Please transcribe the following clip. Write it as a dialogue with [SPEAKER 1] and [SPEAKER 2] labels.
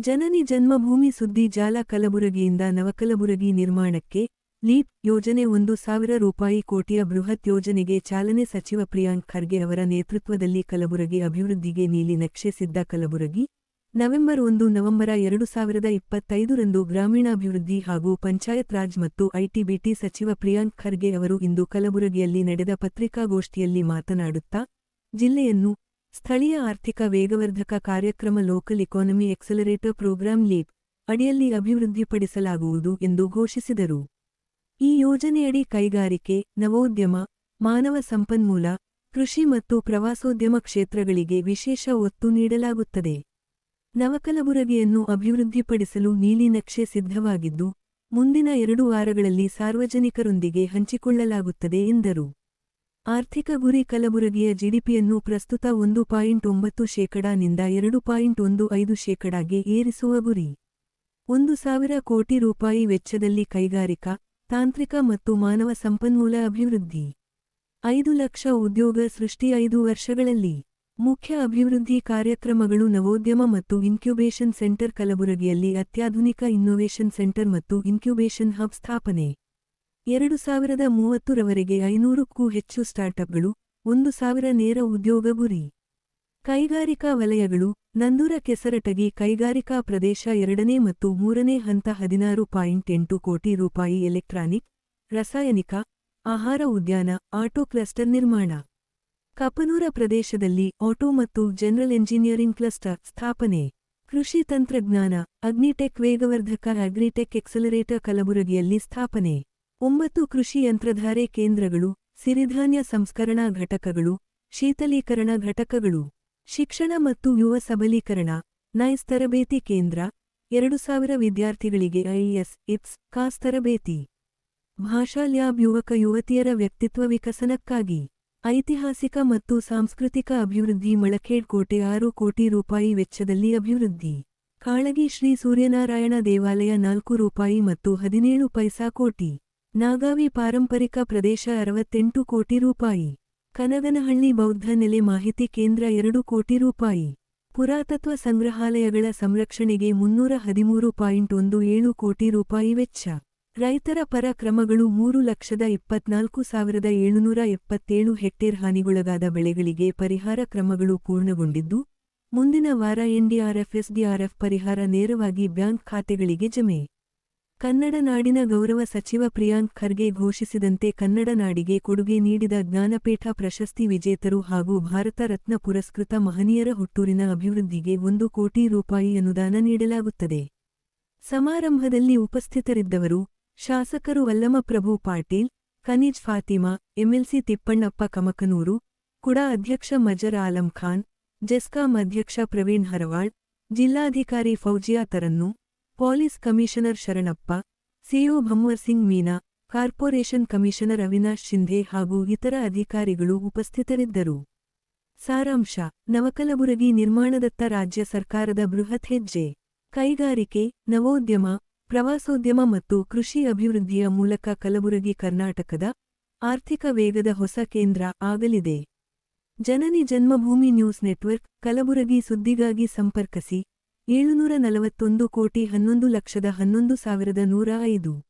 [SPEAKER 1] ಜನನಿ, ಜನ್ಮಭೂಮಿ.
[SPEAKER 2] ಸುದ್ದಿ ಜಾಲ ಕಲಬುರಗಿಯಿಂದ ನವಕಲಬುರಗಿ ನಿರ್ಮಾಣಕ್ಕೆ ಲೀಪ್ ಯೋಜನೆ ಒಂದು ಸಾವಿರ ರೂಪಾಯಿ ಕೋಟಿಯ ಬೃಹತ್ ಯೋಜನೆಗೆ ಚಾಲನೆ ಸಚಿವ ಪ್ರಿಯಾಂಕ್ ಖರ್ಗೆ ಅವರ ನೇತೃತ್ವದಲ್ಲಿ ಕಲಬುರಗಿ ಅಭಿವೃದ್ಧಿಗೆ ನೀಲಿ ನಕ್ಷೆ ಸಿದ್ದ ಕಲಬುರಗಿ. ನವೆಂಬರ್ ಒಂದು, ನವೆಂಬರ ಎರಡು ಸಾವಿರದ ಇಪ್ಪತ್ತೈದರಂದು ಗ್ರಾಮೀಣಾಭಿವೃದ್ಧಿ ಹಾಗೂ ಪಂಚಾಯತ್ ರಾಜ್ ಮತ್ತು ಐಟಿಬಿಟಿ ಸಚಿವ ಪ್ರಿಯಾಂಕ್ ಖರ್ಗೆ ಅವರು ಇಂದು ಕಲಬುರಗಿಯಲ್ಲಿ ನಡೆದ ಪತ್ರಿಕಾಗೋಷ್ಠಿಯಲ್ಲಿ ಮಾತನಾಡುತ್ತಾ, ಜಿಲ್ಲೆಯನ್ನು ಸ್ಥಳೀಯ ಆರ್ಥಿಕ ವೇಗವರ್ಧಕ ಕಾರ್ಯಕ್ರಮ local economy accelerator programme LEAP ಅಡಿಯಲ್ಲಿ ಅಭಿವೃದ್ಧಿಪಡಿಸಲಾಗುವುದು ಎಂದು ಘೋಷಿಸಿದರು. ಈ ಯೋಜನೆಯಡಿ ಕೈಗಾರಿಕೆ, ನವೋದ್ಯಮ, ಮಾನವ ಸಂಪನ್ಮೂಲ, ಕೃಷಿ ಮತ್ತು ಪ್ರವಾಸೋದ್ಯಮ ಕ್ಷೇತ್ರಗಳಿಗೆ ವಿಶೇಷ ಒತ್ತು ನೀಡಲಾಗುತ್ತದೆ. ನವಕಲಬುರಗಿಯನ್ನು ಅಭಿವೃದ್ಧಿಪಡಿಸಲು ನೀಲಿ ನಕ್ಷೆ ಸಿದ್ಧವಾಗಿದ್ದು, ಮುಂದಿನ ಎರಡು ವಾರಗಳಲ್ಲಿ ಸಾರ್ವಜನಿಕರೊಂದಿಗೆ ಹಂಚಿಕೊಳ್ಳಲಾಗುತ್ತದೆ ಎಂದರು. ಆರ್ಥಿಕ ಗುರಿ ಕಲಬುರಗಿಯ ಜಿಡಿಪಿಯನ್ನು ಪ್ರಸ್ತುತ ಒಂದು ಪಾಯಿಂಟ್ ಒಂಬತ್ತು ಶೇಕಡಾನಿಂದ ಎರಡು ಪಾಯಿಂಟ್ ಒಂದು ಐದು ಶೇಕಡಾಗೆ ಏರಿಸುವ ಗುರಿ. ಒಂದು ಸಾವಿರ ಕೋಟಿ ರೂಪಾಯಿ ವೆಚ್ಚದಲ್ಲಿ ಕೈಗಾರಿಕಾ, ತಾಂತ್ರಿಕ ಮತ್ತು ಮಾನವ ಸಂಪನ್ಮೂಲ ಅಭಿವೃದ್ಧಿ. ಐದು ಲಕ್ಷ ಉದ್ಯೋಗ ಸೃಷ್ಟಿ ಐದು ವರ್ಷಗಳಲ್ಲಿ. ಮುಖ್ಯ ಅಭಿವೃದ್ಧಿ ಕಾರ್ಯಕ್ರಮಗಳು ನವೋದ್ಯಮ ಮತ್ತು ಇನ್ಕ್ಯುಬೇಷನ್ ಸೆಂಟರ್ ಕಲಬುರಗಿಯಲ್ಲಿ ಅತ್ಯಾಧುನಿಕ ಇನ್ನೋವೇಷನ್ ಸೆಂಟರ್ ಮತ್ತು ಇನ್ಕ್ಯುಬೇಷನ್ ಹಬ್ ಸ್ಥಾಪನೆ. ಎರಡು ಸಾವಿರದ ಮೂವತ್ತರವರೆಗೆ ಐನೂರಕ್ಕೂ ಹೆಚ್ಚು ಸ್ಟಾರ್ಟ್ಅಪ್ಗಳು, ಒಂದು ಸಾವಿರ ನೇರ ಉದ್ಯೋಗ ಗುರಿ. ಕೈಗಾರಿಕಾ ವಲಯಗಳು ನಂದೂರ ಕೆಸರಟಗಿ ಕೈಗಾರಿಕಾ ಪ್ರದೇಶ ಎರಡನೇ ಮತ್ತು ಮೂರನೇ ಹಂತ ಹದಿನಾರು ಪಾಯಿಂಟ್ ಎಂಟು ಕೋಟಿ ರೂಪಾಯಿ ಎಲೆಕ್ಟ್ರಾನಿಕ್, ರಾಸಾಯನಿಕ, ಆಹಾರ ಉದ್ಯಾನ, ಆಟೋ ಕ್ಲಸ್ಟರ್ ನಿರ್ಮಾಣ. ಕಪನೂರ ಪ್ರದೇಶದಲ್ಲಿ ಆಟೋ ಮತ್ತು ಜನರಲ್ ಎಂಜಿನಿಯರಿಂಗ್ ಕ್ಲಸ್ಟರ್ ಸ್ಥಾಪನೆ. ಕೃಷಿ ತಂತ್ರಜ್ಞಾನ, ಅಗ್ನಿಟೆಕ್ ವೇಗವರ್ಧಕ ಅಗ್ರಿಟೆಕ್ ಎಕ್ಸಲರೇಟರ್ ಕಲಬುರಗಿಯಲ್ಲಿ ಸ್ಥಾಪನೆ. ಒಂಬತ್ತು ಕೃಷಿ ಯಂತ್ರಧಾರೆ ಕೇಂದ್ರಗಳು, ಸಿರಿಧಾನ್ಯ ಸಂಸ್ಕರಣಾ ಘಟಕಗಳು, ಶೀತಲೀಕರಣ ಘಟಕಗಳು, ಶಿಕ್ಷಣ ಮತ್ತು ಯುವ ಸಬಲೀಕರಣ, ನೈಸ್ ತರಬೇತಿ ಕೇಂದ್ರ, ಎರಡು ಸಾವಿರ ವಿದ್ಯಾರ್ಥಿಗಳಿಗೆ ಐಎಸ್ ಇಪ್ಸ್ ಕಾಸ್ ತರಬೇತಿ. ಭಾಷಾ ಲ್ಯಾಬ್ ಯುವಕ ಯುವತಿಯರ ವ್ಯಕ್ತಿತ್ವ ವಿಕಸನಕ್ಕಾಗಿ, ಐತಿಹಾಸಿಕ ಮತ್ತು ಸಾಂಸ್ಕೃತಿಕ ಅಭಿವೃದ್ಧಿ ಮಳಖೇಡ್ ಕೋಟೆ ಆರು ಕೋಟಿ ರೂಪಾಯಿ ವೆಚ್ಚದಲ್ಲಿ ಅಭಿವೃದ್ಧಿ. ಕಾಳಗಿ ಶ್ರೀ ಸೂರ್ಯನಾರಾಯಣ ದೇವಾಲಯ ನಾಲ್ಕು ರೂಪಾಯಿ ಮತ್ತು ಹದಿನೇಳು ಪೈಸಾ ಕೋಟಿ. ನಾಗಾವಿ ಪಾರಂಪರಿಕ ಪ್ರದೇಶ ಅರವತ್ತೆಂಟು ಕೋಟಿ ರೂಪಾಯಿ. ಕನಗನಹಳ್ಳಿ ಬೌದ್ಧ ನೆಲೆ ಮಾಹಿತಿ ಕೇಂದ್ರ ಎರಡು ಕೋಟಿ ರೂಪಾಯಿ. ಪುರಾತತ್ವ ಸಂಗ್ರಹಾಲಯಗಳ ಸಂರಕ್ಷಣೆಗೆ ಮುನ್ನೂರ ಹದಿಮೂರು ಪಾಯಿಂಟ್ ಒಂದು ಏಳು ಕೋಟಿ ರೂಪಾಯಿ ವೆಚ್ಚ. ರೈತರ ಪರ ಕ್ರಮಗಳು ಮೂರು ಲಕ್ಷದ ಇಪ್ಪತ್ನಾಲ್ಕು ಸಾವಿರದ ಏಳುನೂರ ಎಪ್ಪತ್ತೇಳು ಹೆಕ್ಟೇರ್ ಹಾನಿಗೊಳಗಾದ ಬೆಳೆಗಳಿಗೆ ಪರಿಹಾರ ಕ್ರಮಗಳು ಪೂರ್ಣಗೊಂಡಿದ್ದು, ಮುಂದಿನ ವಾರ ಎನ್ಡಿಆರ್ಎಫ್, ಎಸ್ಡಿಆರ್ಎಫ್ ಪರಿಹಾರ ನೇರವಾಗಿ ಬ್ಯಾಂಕ್ ಖಾತೆಗಳಿಗೆ ಜಮೆ. ಕನ್ನಡ ನಾಡಿನ ಗೌರವ ಸಚಿವ ಪ್ರಿಯಾಂಕ್ ಖರ್ಗೆ ಘೋಷಿಸಿದಂತೆ ಕನ್ನಡ ನಾಡಿಗೆ ಕೊಡುಗೆ ನೀಡಿದ ಜ್ಞಾನಪೀಠ ಪ್ರಶಸ್ತಿ ವಿಜೇತರು ಹಾಗೂ ಭಾರತ ರತ್ನ ಪುರಸ್ಕೃತ ಮಹನೀಯರ ಹುಟ್ಟೂರಿನ ಅಭಿವೃದ್ಧಿಗೆ ಒಂದು ಕೋಟಿ ರೂಪಾಯಿ ಅನುದಾನ ನೀಡಲಾಗುತ್ತದೆ. ಸಮಾರಂಭದಲ್ಲಿ ಉಪಸ್ಥಿತರಿದ್ದವರು ಶಾಸಕರು ವಲ್ಲಮಪ್ರಭು ಪಾಟೀಲ್, ಖನಿಜ್ ಫಾತಿಮಾ, ಎಂಎಲ್ಸಿ ತಿಪ್ಪಣ್ಣಪ್ಪ ಕಮಕನೂರು, ಕುಡ ಅಧ್ಯಕ್ಷ ಮಜರ್ ಆಲಂ ಖಾನ್, ಜೆಸ್ಕಾಂ ಅಧ್ಯಕ್ಷ ಪ್ರವೀಣ್ ಹರವಾಳ್, ಜಿಲ್ಲಾಧಿಕಾರಿ Fouziya Taranum police commissioner Sharanappa, CO Bhammar Singh Meena, corporation commissioner Avinash Shinde ಹಾಗೂ ಇತರ ಅಧಿಕಾರಿಗಳು ಉಪಸ್ಥಿತರಿದ್ದರು. ಸಾರಾಂಶ, ನವಕಲಬುರಗಿ ನಿರ್ಮಾಣದತ್ತ ರಾಜ್ಯ ಸರ್ಕಾರದ ಬೃಹತ್ ಹೆಜ್ಜೆ. ಕೈಗಾರಿಕೆ, ನವೋದ್ಯಮ, ಪ್ರವಾಸೋದ್ಯಮ ಮತ್ತು ಕೃಷಿ ಅಭಿವೃದ್ಧಿಯ ಮೂಲಕ ಕಲಬುರಗಿ ಕರ್ನಾಟಕದ ಆರ್ಥಿಕ ವೇಗದ ಹೊಸ ಕೇಂದ್ರ ಆಗಲಿದೆ. ಜನನಿ ಜನ್ಮಭೂಮಿ ನ್ಯೂಸ್ ನೆಟ್ವರ್ಕ್, ಕಲಬುರಗಿ ಸುದ್ದಿಗಾಗಿ ಸಂಪರ್ಕಿಸಿ. ಏಳುನೂರ ನಲವತ್ತೊಂದು ಕೋಟಿ ಹನ್ನೊಂದು ಲಕ್ಷದ ಹನ್ನೊಂದು ಸಾವಿರದ ನೂರ ಐದು.